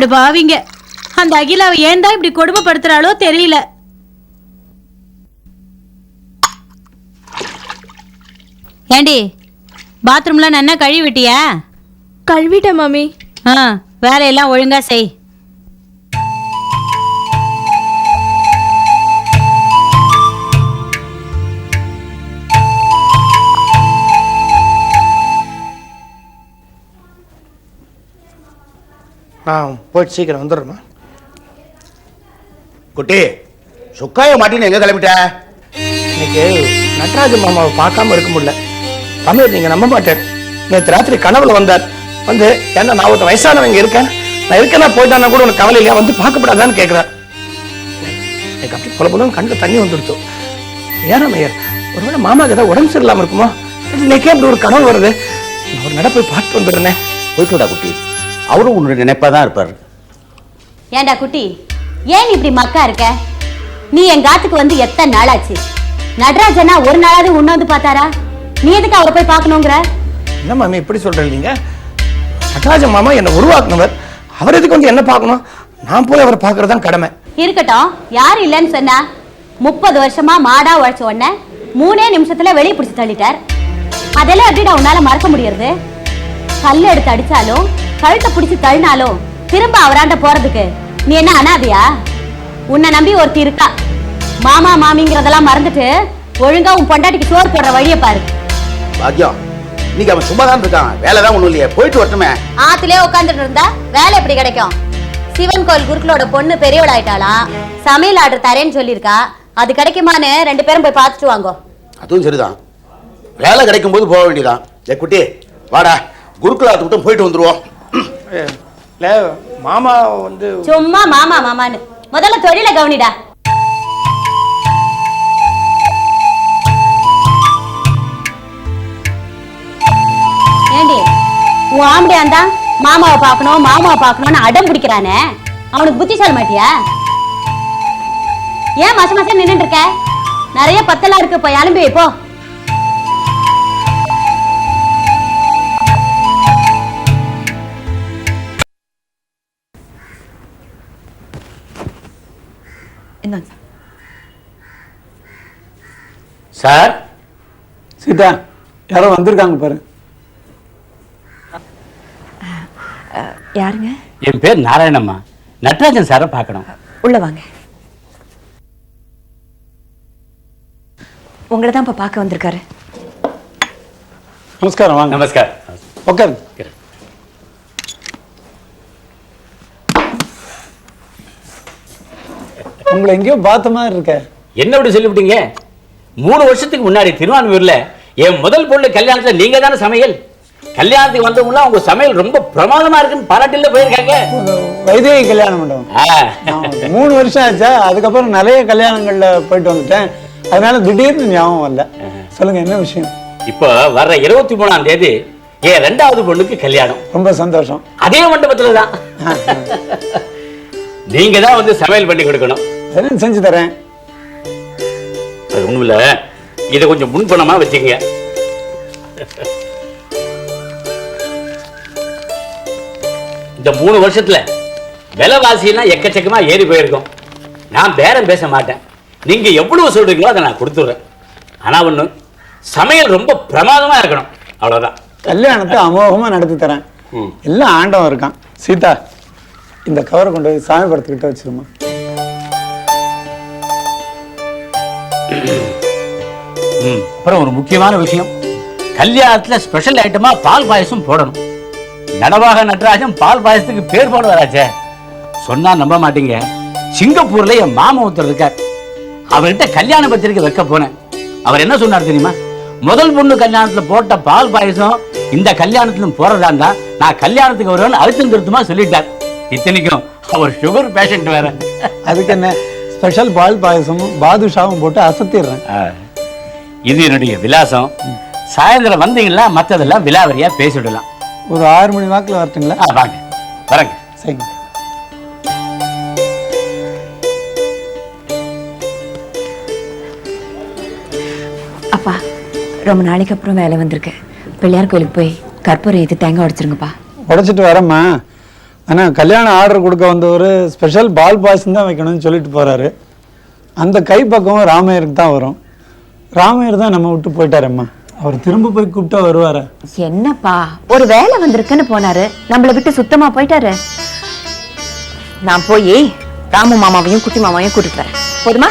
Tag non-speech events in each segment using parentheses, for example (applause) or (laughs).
படு பாவிங்க. அந்த அகிலாவை ஏன் தான் இப்படி கொடுமைப்படுத்துறாளோ தெரியல. ஏண்டி பாத்ரூம்லாம் நன்னா கழுவி விட்டியா கழுவிட்டேன் மாமி. ஆ வேலையெல்லாம் ஒழுங்கா செய். நான் போயிட்டு சீக்கிரம் வந்துடுறேம்மா. குட்டி சுக்காய மாட்டின்னு எங்க கிளம்பிட்ட? இன்னைக்கு நடராஜ மாமாவை பார்க்காம இருக்க முடியல. தமிழ் நீங்க நம்ப மாட்டேன். நேற்று ராத்திரி கனவுல வந்தார். வந்து என்ன நான் ஒரு வயசானவங்க இருக்கேன். நான் இருக்கேன்னா போயிட்டானா கூட உனக்கு கவலை இல்லையா? வந்து பார்க்கப்படாதான்னு கேட்கிறார் எனக்கு அப்படி போல போல கண்ணில் தண்ணி வந்துடுச்சு. ஏறாம ஐயர் ஒருவேளை மாமாக்கு ஏதாவது உடம்பு சரியில்லாம இருக்குமோ? இன்னைக்கே அப்படி ஒரு கனவு வருது. நான் ஒரு நட போய் பார்த்து வந்துடுறேன். போயிட்டு வாடா குட்டி. அவரும் உன்னுடைய நினைப்பா தான் இருப்பாரு. ஏண்டா குட்டி ஏன் இப்படி மக்கா இருக்க? நீ என் காத்துக்கு வந்து எத்தனை நாளாச்சு? நடராஜனா ஒரு நாளாவது உன்ன வந்து பார்த்தாரா? நீ எதுக்கு அவரை போய் பார்க்கணுங்கிற? என்ன மாமி இப்படி சொல்றீங்க? நீங்க நடராஜ மாமா என்னை உருவாக்குனவர். அவர் எதுக்கு வந்து என்ன பார்க்கணும்? நான் போய் அவரை பார்க்கறது தான் கடமை. இருக்கட்டும் யார் இல்லைன்னு சொன்னா முப்பது வருஷமா மாடா உழைச்ச உடனே மூணே நிமிஷத்துல வெளியே பிடிச்சி தள்ளிட்டார். அதெல்லாம் எப்படிடா உன்னால மறக்க முடியறது? கல் எடுத்து அடிச்சாலும் கழுத்தை பிடிச்சி தள்ளினாலும் திரும்ப அவராண்ட போறதுக்கு நீ என்ன அனாதையா? உன்னை நம்பி ஒருத்தி இருக்கா. மாமா மாமிங்கிறதெல்லாம் மறந்துட்டு ஒழுங்கா உன் பொண்டாட்டிக்கு சோறு போடுற வழியை பாரு. பாக்கியம் இன்னைக்கு அவன் சும்மா தான் இருக்கான். வேலை தான் ஒண்ணும் இல்லையே. போயிட்டு வரட்டுமே. ஆத்திலே உட்காந்துட்டு இருந்தா வேலை எப்படி கிடைக்கும்? சிவன் கோயில் குருக்களோட பொண்ணு பெரியவள் ஆயிட்டாளாம் சமையல் ஆர்டர் தரேன்னு சொல்லியிருக்கா. அது கிடைக்குமான்னு ரெண்டு பேரும் போய் பார்த்துட்டு வாங்கோ. அதுவும் சரிதான். வேலை கிடைக்கும் போது போக வேண்டியதான் ஏ குட்டி வாடா. குருகுலாத்து விட்டு போயிட்டு வந்துருவோம். மாமா வந்து சும்மா மாமா மாமான்னு. முதல்ல தொழில கவனிடா. ஏண்டி உன் ஆம்படியாந்தா மாமாவை பார்க்கணும் மாமாவை பார்க்கணும்னு அடம் பிடிக்கிறானே. அவனுக்கு புத்திசாலி மாட்டியா? ஏன் மாசம் மாசம் நின்னுட்டு இருக்க? நிறைய பத்தெல்லாம் இருக்கு போய் அனுப்பி வைப்போ போ சார்? சீதா யாரோ வந்திருக்காங்க பாரு. யாருங்க? என் பேர் நாராயணம்மா. நட்ராஜன் சாரை பார்க்கணும். உள்ள வாங்க. உங்களை தான் இப்ப பார்க்க வந்திருக்காரு. நமஸ்காரம் வாங்க. நமஸ்கார் உட்காருங்க. உங்களை எங்கேயோ பார்த்த மாதிரி இருக்க. என்ன இப்படி சொல்லிவிட்டீங்க? மூணு வருஷத்துக்கு முன்னாடி திருவான்மூர்ல என் முதல் பொண்ணு கல்யாணத்துல நீங்க தானே சமையல்? கல்யாணத்துக்கு வந்தவங்களாம் உங்க சமையல் ரொம்ப பிரமாதமா இருக்குன்னு பாராட்டில போயிருக்காங்க. வைதேகி கல்யாண மண்டபம். மூணு வருஷம் ஆச்சா. அதுக்கப்புறம் நிறைய கல்யாணங்கள்ல போயிட்டு வந்துட்டேன். அதனால திடீர்னு ஞாபகம் வரல. சொல்லுங்க என்ன விஷயம்? இப்போ வர்ற இருபத்தி மூணாம் தேதி என் ரெண்டாவது பொண்ணுக்கு கல்யாணம். ரொம்ப சந்தோஷம். அதே மண்டபத்துல தான் நீங்க தான் வந்து சமையல் பண்ணி கொடுக்கணும். என்ன செஞ்சு தரேன். அது ஒண்ணும் இல்ல. இதை கொஞ்சம் முன்பணமா வச்சுக்கங்க. இந்த மூணு வருஷத்துல விலைவாசி எல்லாம் எக்கச்சக்கமா ஏறி போயிருக்கும். நான் பேரம் பேச மாட்டேன். நீங்க எவ்வளவு சொல்றீங்களோ அதை நான் கொடுத்துட்றேன் ஆனா ஒண்ணு சமையல் ரொம்ப பிரமாதமா இருக்கணும். அவ்வளவுதான். கல்யாணத்தை அமோகமா நடத்தி தரேன். எல்லாம் ஆண்டவன் இருக்கான். சீதா இந்த கவரை கொண்டு போய் சாமி படத்துக்கிட்ட வச்சிருமா அப்புறம் ஒரு முக்கியமான விஷயம். கல்யாணத்துல ஸ்பெஷல் ஐட்டமா பால் பாயசம் போடணும். நடவாக நடராஜன் பால் பாயசத்துக்கு பேர் போட வராச்சே சொன்னா நம்ப மாட்டீங்க. சிங்கப்பூர்ல என் மாமா ஒருத்தர் இருக்கார். அவர்கிட்ட கல்யாண பத்திரிக்கை வைக்க போனேன். அவர் என்ன சொன்னார் தெரியுமா? முதல் பொண்ணு கல்யாணத்துல போட்ட பால் பாயசம் இந்த கல்யாணத்துல போறதா இருந்தா நான் கல்யாணத்துக்கு வருவேன்னு அழுத்தம் திருத்தமா சொல்லிட்டார். இத்தனைக்கும் அவர் சுகர் பேஷண்ட் வேற. அதுக்கு என்ன? ஸ்பெஷல் பால் பாயசமும் பாதுஷாவும் போட்டு அசத்திடுறேன். இது என்னுடைய விலாசம். சாயந்தரம் வந்தீங்கன்னா மற்றதெல்லாம் விலாவரியா பேசிவிடலாம் ஒரு ஆறு மணி வாக்கில் வரட்டுங்களா? ஆ, வாங்க. வரங்க. சரிங்க. அப்பா ரொம்ப நாளைக்கு அப்புறம் வேலை வந்திருக்கு. பிள்ளையார் கோயிலுக்கு போய் கற்பூரம் ஏற்றி தேங்காய் உடைச்சிருங்கப்பா. உடைச்சிட்டு வரேம்மா. ஆனால் கல்யாணம் ஆர்டர் கொடுக்க வந்தவர் ஸ்பெஷல் பால் பாயசம் தான் வைக்கணும்னு சொல்லிட்டு போகிறாரு அந்த கைப்பக்கம் ராமையருக்கு தான் வரும். ராமையர் தான் நம்ம விட்டு போயிட்டாரம்மா. அவர் திரும்ப போய் கூப்பிட்டா வருவாரா? என்னப்பா ஒரு வேலை வந்திருக்குன்னு போனாரு. நம்மளை விட்டு சுத்தமா போயிட்டாரு. நான் போய் ராமு மாமாவையும் குட்டி மாமாவையும் கூட்டிட்டு வரேன். போதுமா?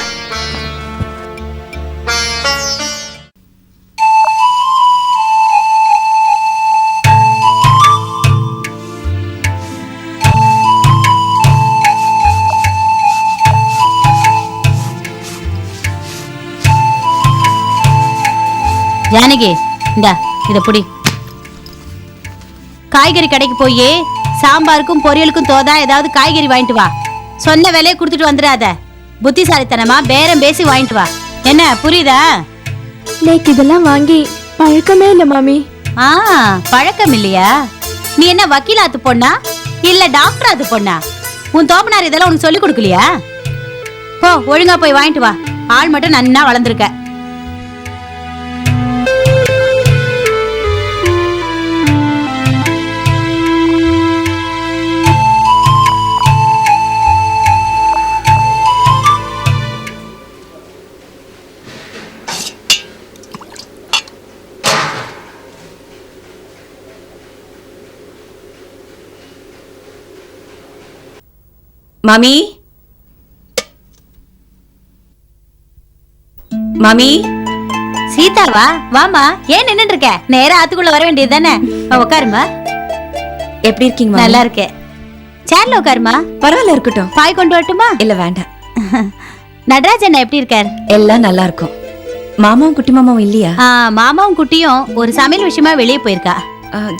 ஜானகி இந்தா இத புடி. காய்கறி கடைக்கு போய் சாம்பாருக்கும் பொரியலுக்கும் தோதா ஏதாவது காய்கறி வாங்கிட்டு வா. சொன்ன விலையை கொடுத்துட்டு வந்துடாத. புத்திசாலித்தனமா பேரம் பேசி வாங்கிட்டு வா. என்ன புரியுதா? நேக்கு இதெல்லாம் வாங்கி பழக்கமே இல்லை மாமி. ஆ பழக்கம் இல்லையா? நீ என்ன வக்கீலாத்து பொண்ணா? இல்ல டாக்டராத்து பொண்ணா? உன் தோப்பனார் இதெல்லாம் உனக்கு சொல்லி கொடுக்கலையா? போ ஒழுங்கா போய் வாங்கிட்டு வா. ஆள் மட்டும் நன்னா வளர்ந்துருக்க. மாமி? மாமி? சீதாவா? வாமா ஏன் நின்னுட்டு இருக்க நேரா ஆத்துக்குள்ள வர வேண்டியது தானே? உட்காருமா எப்படி இருக்கீங்க? நல்லா இருக்கேன். சேர்ல உட்காருமா பரவாயில்ல இருக்கட்டும். பாய் கொண்டு வரட்டுமா? இல்ல வேண்டாம். நடராஜன் எப்படி இருக்கார்? எல்லாம் நல்லா இருக்கும். மாமாவும் குட்டி மாமாவும் இல்லையா? ஆ, மாமாவும் குட்டியும் ஒரு சமையல் விஷயமா வெளியே போயிருக்கா.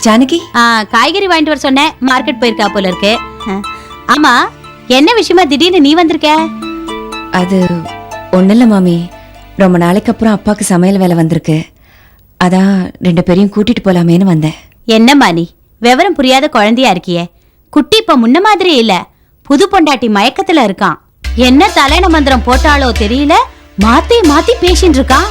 ஜானகி? ஆ, காய்கறி வாங்கிட்டு வர சொன்னேன். மார்க்கெட் போயிருக்கா போல இருக்கு. ஆமா. என்ன விஷயமா திடீர்னு நீ வந்திருக்க? அது ஒண்ணு இல்ல மாமி. ரொம்ப நாளைக்கு அப்புறம் அப்பாவுக்கு சமையல் வேலை வந்திருக்கு. அதான் ரெண்டு பேரையும் கூட்டிட்டு போலாமேன்னு வந்தேன். என்னம்மா நீ விவரம் புரியாத குழந்தையா இருக்கியே. குட்டி இப்ப முன்ன மாதிரி இல்ல. புது பொண்டாட்டி மயக்கத்துல இருக்கான். என்ன தலைன மந்திரம் போட்டாலோ தெரியல. மாத்தி மாத்தி பேசிட்டு இருக்கான்.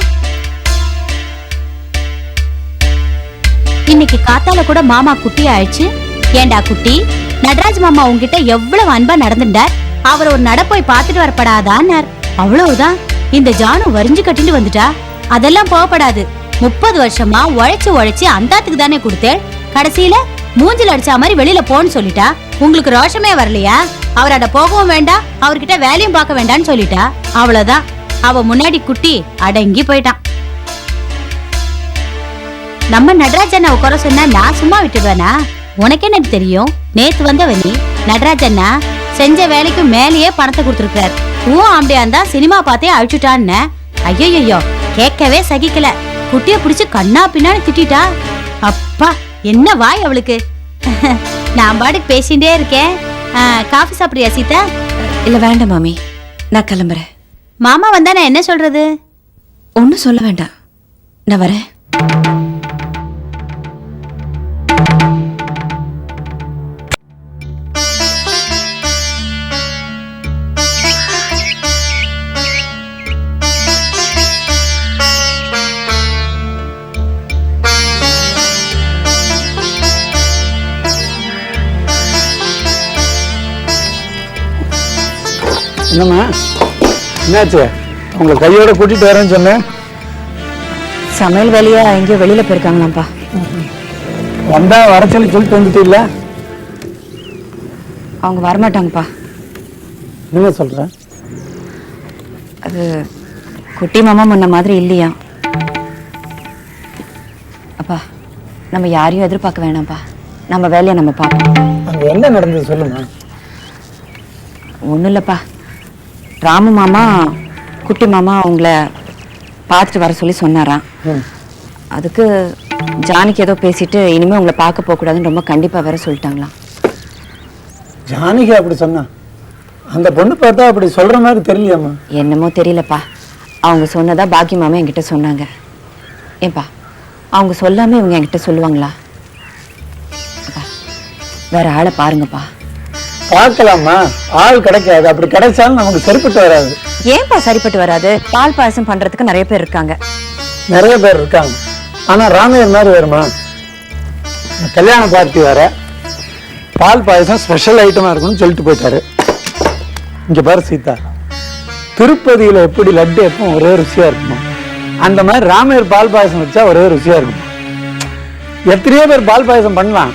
இன்னைக்கு காத்தால கூட மாமா குட்டி ஆயிடுச்சு ஏண்டா குட்டி நடராஜ் மாமா உங்ககிட்ட எவ்வளவு அன்பா நடந்துட்டார்? அவர் ஒரு நட போய் பார்த்துட்டு வரப்படாதான்னார். அவ்வளவுதான். இந்த ஜானு வரிஞ்சு கட்டிட்டு வந்துட்டா? அதெல்லாம் போகப்படாது. முப்பது வருஷமா உழைச்சு உழைச்சு அந்தாத்துக்கு தானே கொடுத்தேன் கடைசியில மூஞ்சில் அடிச்ச மாதிரி வெளியில போன்னு சொல்லிட்டா. உங்களுக்கு ரோஷமே வரலையா? அவர் அட போகவும் வேண்டாம் அவர்கிட்ட வேலையும் பார்க்க வேண்டாம்னு சொல்லிட்டா. அவ்வளவுதான். அவ முன்னாடி குட்டி அடங்கி போயிட்டான். நம்ம நடராஜன் அவ குறை சொன்னா நான் சும்மா விட்டுடுவேனா உனக்கு என்ன தெரியும்? நேத்து வந்தவ நீ நடராஜன்னா செஞ்ச வேலைக்கு மேலேயே பணத்தை கொடுத்துருக்காரு ஊ அப்படியா இருந்தா சினிமா பார்த்தே அழிச்சுட்டான்னு. ஐயோ கேட்கவே சகிக்கல. குட்டிய புடிச்சு கண்ணா பின்னான்னு திட்டிட்டா? அப்பா என்ன வாய் அவளுக்கு? (laughs) நான் பாட்டுக்கு பேசிட்டே இருக்கேன். காஃபி சாப்பிடுறியா சீதா? இல்ல வேண்டாம் மாமி. நான் கிளம்புறேன். மாமா வந்தா நான் என்ன சொல்றது? ஒன்றும் சொல்ல வேண்டாம். நான் வரேன். என்னம்மா? என்னாச்சு? உங்களை கையோட கூட்டிட்டு வரேன்னு சொன்னேன். சமையல் வேலையா? எங்கேயோ வெளியில போயிருக்காங்களாம்ப்பா. வந்தா வர சொல்லி சொல்லிட்டு வந்துட்டு இல்ல அவங்க வரமாட்டாங்கப்பா. என்ன சொல்ற? அது குட்டி மாமா முன்ன மாதிரி இல்லையா? அப்பா நம்ம யாரையும் எதிர்பார்க்க வேணாம்ப்பா. நம்ம வேலையை நம்ம பார்ப்போம். அங்க என்ன நடந்தது சொல்லுமா? ஒன்றும் இல்லைப்பா. ராமு மாமா குட்டி மாமா அவங்கள பார்த்துட்டு வர சொல்லி சொன்னாராம். அதுக்கு ஜானிக்கு ஏதோ பேசிட்டு இனிமே உங்களை பார்க்க போகக்கூடாதுன்னு ரொம்ப கண்டிப்பாக வேற சொல்லிட்டாங்களாம். ஜானகி அப்படி சொன்னா? அந்த பொண்ணு பார்த்தா அப்படி சொல்ற மாதிரி தெரியலையாம்மா. என்னமோ தெரியலப்பா. அவங்க சொன்னதா பாக்கி மாமா என்கிட்ட சொன்னாங்க. ஏன்பா அவங்க சொல்லாம இவங்க என்கிட்ட சொல்லுவாங்களா? அப்பா வேற ஆளை பாருங்கப்பா. பார்க்கலாமா? ஆள் கிடைக்காது. அப்படி கிடைச்சாலும் நமக்கு சரிப்பட்டு வராது. ஏன்பா சரிப்பட்டு வராது? பால் பாயசம் பண்றதுக்கு நிறைய பேர் இருக்காங்க. நிறைய பேர் இருக்காங்க. ஆனா ராமையர் மாதிரி வருமா? கல்யாண பார்ட்டி வேற. பால் பாயசம் ஸ்பெஷல் ஐட்டமா இருக்கும்னு சொல்லிட்டு போயிட்டாரு. இங்க பாரு சீதா. திருப்பதியில எப்படி லட்டு எப்பவும் ஒரே ருசியா இருக்குமா? அந்த மாதிரி ராமையர் பால் பாயசம் வச்சா ஒரே ருசியா இருக்கும்? எத்தனையோ பேர் பால் பாயசம் பண்ணலாம்.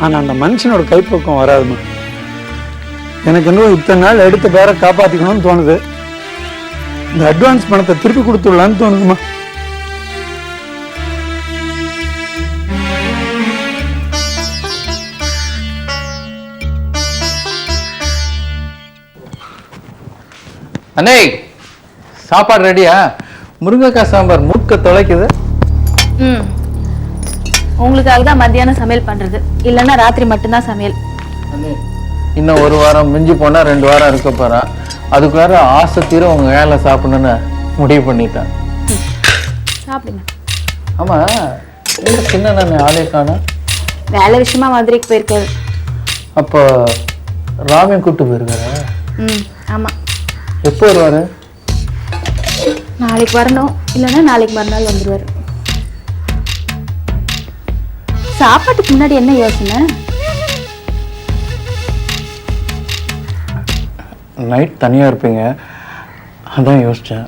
ஆனா அந்த மனுஷனோட கைப்பக்கம் வராதுமா? எனக்கு இன்னும் இத்தனை நாள் எடுத்த பேரை காப்பாத்திக்கணும்னு தோணுது. இந்த அட்வான்ஸ் பணத்தை திருப்பி கொடுத்துடலான்னு தோணுதுமா அண்ணே சாப்பாடு ரெடியா? முருங்கைக்காய் சாம்பார் மூக்க தொலைக்குது. ம். உங்களுக்காக தான் மத்தியானம் சமையல் பண்றது. இல்லைன்னா ராத்திரி மட்டும்தான் சமையல். அண்ணே இன்னும் ஒரு வாரம் மிஞ்சி போனா ரெண்டு வாரம் இருக்க போறான் அதுக்கு வேற ஆசை தீர உங்க வேலை சாப்பிடணும்னு முடிவு பண்ணிட்டேன். சாப்பிடுங்க. ஆமா இந்த சின்ன நான் ஆளே காணோம் வேலை விஷயமா மதுரைக்கு போயிருக்காரு. அப்போ ராமியம் கூட்டு போயிருக்காரா? ம் ஆமா. எப்போ வருவாரு? நாளைக்கு வரணும். இல்லைன்னா நாளைக்கு மறுநாள் வந்துருவாரு. சாப்பாட்டுக்கு முன்னாடி என்ன யோசனை? நைட் தனியா இருப்பீங்க. அதான் யோசிச்சேன்.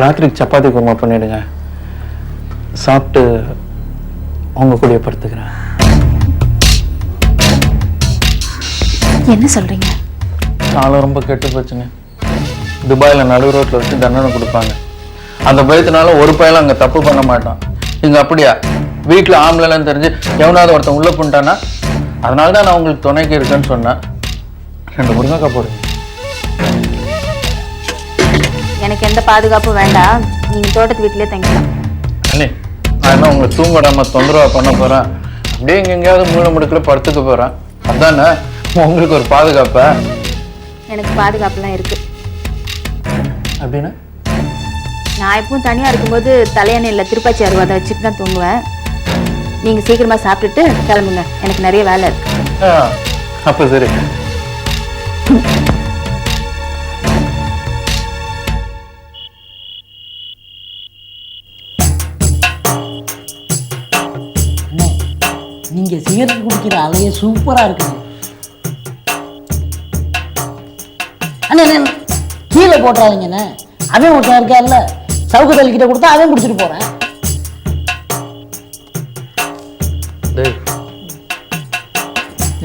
ராத்திரிக்கு சப்பாத்தி குருமா பண்ணிடுங்க. சாப்பிட்டு உங்க கூடயே படுத்துக்கிறேன். என்ன சொல்றீங்க? காலம் ரொம்ப கெட்டு போச்சுங்க. துபாயில் நடு ரோட்டில் வச்சு தண்டனை கொடுப்பாங்க. அந்த பயத்தினால ஒரு பையன் அங்கே தப்பு பண்ண மாட்டான். இங்க அப்படியா? வீட்டில் ஆம்பளைன்னு தெரிஞ்சு எவனாவது ஒருத்தன் உள்ள பண்ணிட்டானா அதனால தான் நான் உங்களுக்கு துணைக்கு இருக்கேன்னு சொன்னேன். ரெண்டு முருங்கைக்காய் போடுங்க எனக்கு எந்த பாதுகாப்பும் வேண்டாம். நீங்க தோட்டத்து வீட்டிலே தங்கிக்கலாம் அண்ணே நான் என்ன உங்களை தூங்க விடாம தொந்தரவா பண்ண போறேன்? அப்படியே இங்க எங்கேயாவது மூணு முடுக்கில் படுத்துக்க போறேன். அதானே? உங்களுக்கு ஒரு பாதுகாப்பா? எனக்கு பாதுகாப்புலாம் இருக்கு. அப்படின்னா? நான் எப்பவும் தனியா இருக்கும்போது தலையணையில் திருப்பாச்சி அருவாதை வச்சுட்டு தான் தூங்குவேன். நீங்க சீக்கிரமா சாப்பிட்டுட்டு கிளம்புங்க. எனக்கு நிறைய வேலை இருக்கு. அப்ப சரி. நீங்க சிகரெட் குடிக்கிற அலைய சூப்பரா இருக்குங்க அண்ணே கீழே போட்டுறாதீங்கண்ணே. அவன் ஒருத்தன் இருக்கார்ல சவுக்கு தள்ளிக்கிட்ட கொடுத்தா அவன் குடிச்சிட்டு போறேன்.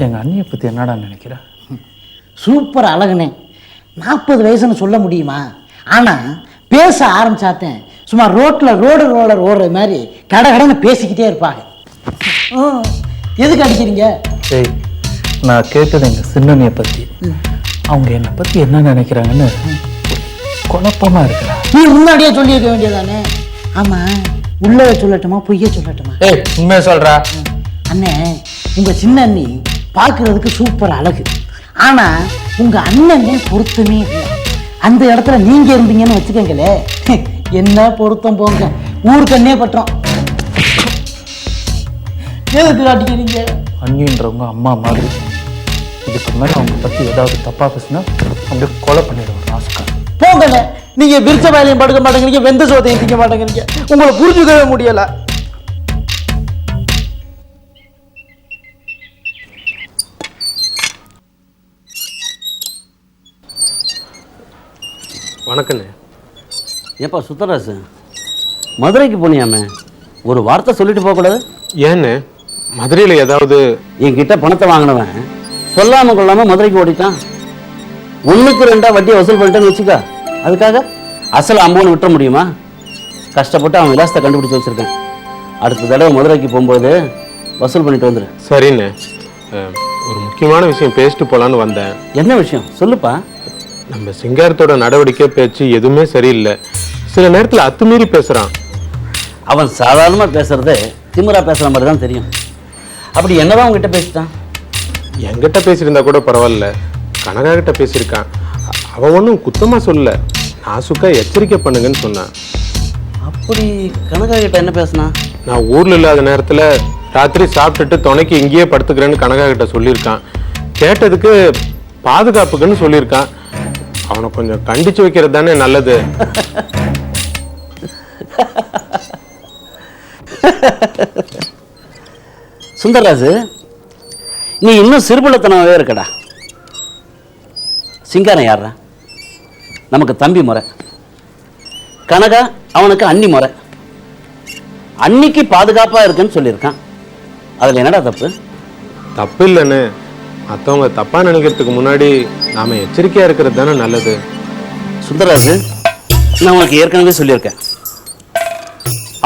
எங்கள் அண்ணியை பற்றி என்னடா நினைக்கிற? சூப்பர் அழகுனே. நாற்பது வயசுன்னு சொல்ல முடியுமா? ஆனால் பேச ஆரம்பிச்சாத்தேன் சும்மா ரோட்டில் ரோடு ரோலர் ஓடுற மாதிரி கடை கடைன்னு பேசிக்கிட்டே இருப்பாங்க. ம், எதுக்கு அடிக்கிறீங்க? ஏய் நான் கேட்டது எங்கள் சின்னண்ணியை பற்றி அவங்க என்னை பற்றி என்ன நினைக்கிறாங்கன்னு குழப்பமா இருக்கிறா நீ முன்னாடியே சொல்லியிருக்க வேண்டியதானே ஆமாம் உள்ளவே சொல்லட்டுமா பொய்ய சொல்லட்டுமா? ஏய் உண்மையை சொல்கிறா அண்ணே உங்க சின்ன அண்ணி பார்க்கிறதுக்கு சூப்பர் அழகு. ஆனா உங்க அண்ணன் பொருத்தமே இல்லை. அந்த இடத்துல நீங்க இருந்தீங்கன்னு வச்சுக்கோங்களே (laughs) என்ன பொருத்தம் போங்க. ஊருக்கண்ணே பற்றோம் எதுக்கு காட்டிக்கிறீங்க? அண்ணின்றவங்க அம்மா மாதிரி. இதுக்கு மேலே அவங்க பற்றி ஏதாவது தப்பாக பேசினா அப்படியே கொலை பண்ணிடுவோம் ராஸ்கர் போங்கண்ணே. நீங்க விரிச்ச வேலையும் படுக்க மாட்டேங்கிறீங்க வெந்த சோத்தையும் திங்க மாட்டேங்கிறீங்க. உங்களை புரிஞ்சுக்கவே முடியல. வணக்கண்ணே ஏப்பா சுத்தராசு? மதுரைக்கு போனியாமே? ஒரு வார்த்தை சொல்லிட்டு போகக்கூடாது ஏண்ணே மதுரையில் ஏதாவது என்கிட்ட பணத்தை வாங்கினவன் சொல்லாம கொள்ளாம மதுரைக்கு ஓடிட்டான். ஒண்ணுக்கு ரெண்டா வட்டியை வசூல் பண்ணிட்டேன்னு வச்சுக்க. அதுக்காக அசல் அம்பவன் விட்டுற முடியுமா? கஷ்டப்பட்டு அவன் விலாசத்தை கண்டுபிடிச்சு வச்சிருக்கேன். அடுத்த தடவை மதுரைக்கு போகும்போது வசூல் பண்ணிட்டு வந்துரு. சரிண்ணே ஒரு முக்கியமான விஷயம் பேசிட்டு போலான்னு வந்தேன். என்ன விஷயம்? சொல்லுப்பா. நம்ம சிங்காரத்தோட நடவடிக்கை பேச்சு எதுவுமே சரியில்லை. சில நேரத்தில் அத்துமீறி பேசுறான். அவன் சாதாரணமா பேசுறதே திமிரா பேசுற மாதிரி தான் தெரியும். அப்படி என்னதான் உங்ககிட்ட பேசிட்டான்? என்கிட்ட பேசியிருந்தா கூட பரவாயில்ல. கனகா கிட்ட பேசியிருக்கான். அவன் ஒன்றும் குத்தமா சொல்லல. நாசுக்கா எச்சரிக்கை பண்ணுங்கன்னு சொன்னான். அப்படி கனகா கிட்ட என்ன பேசினா? நான் ஊர்ல இல்லாத நேரத்துல ராத்திரி சாப்பிட்டுட்டு துணைக்கு இங்கேயே படுத்துக்கிறேன்னு கனகா கிட்ட சொல்லியிருக்கான். கேட்டதுக்கு பாதுகாப்புக்குன்னு சொல்லியிருக்கான். அவனை கொஞ்சம் கண்டிச்சு வைக்கிறது தானே நல்லது. சுந்தரராஜு நீ இன்னும் சிறுபுலத்தனமாவே இருக்கடா. சிங்காரம் யாரா நமக்கு தம்பி முறை. கனகா அவனுக்கு அண்ணி முறை. அன்னிக்கு பாதுகாப்பா இருக்குன்னு சொல்லியிருக்கான். அதுல என்னடா தப்பு? தப்பு இல்லைன்னு. மற்றவங்க தப்பா நினைக்கிறதுக்கு முன்னாடி நாம எச்சரிக்கையா இருக்கிறது தானே நல்லது? சுந்தரராஜு நான் உனக்கு ஏற்கனவே சொல்லியிருக்கேன்.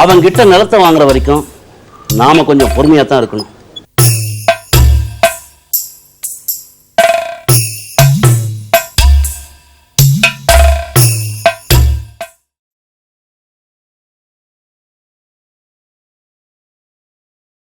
அவங்கிட்ட நிலத்தை வாங்குற வரைக்கும் நாம கொஞ்சம் பொறுமையாக தான் இருக்கணும்.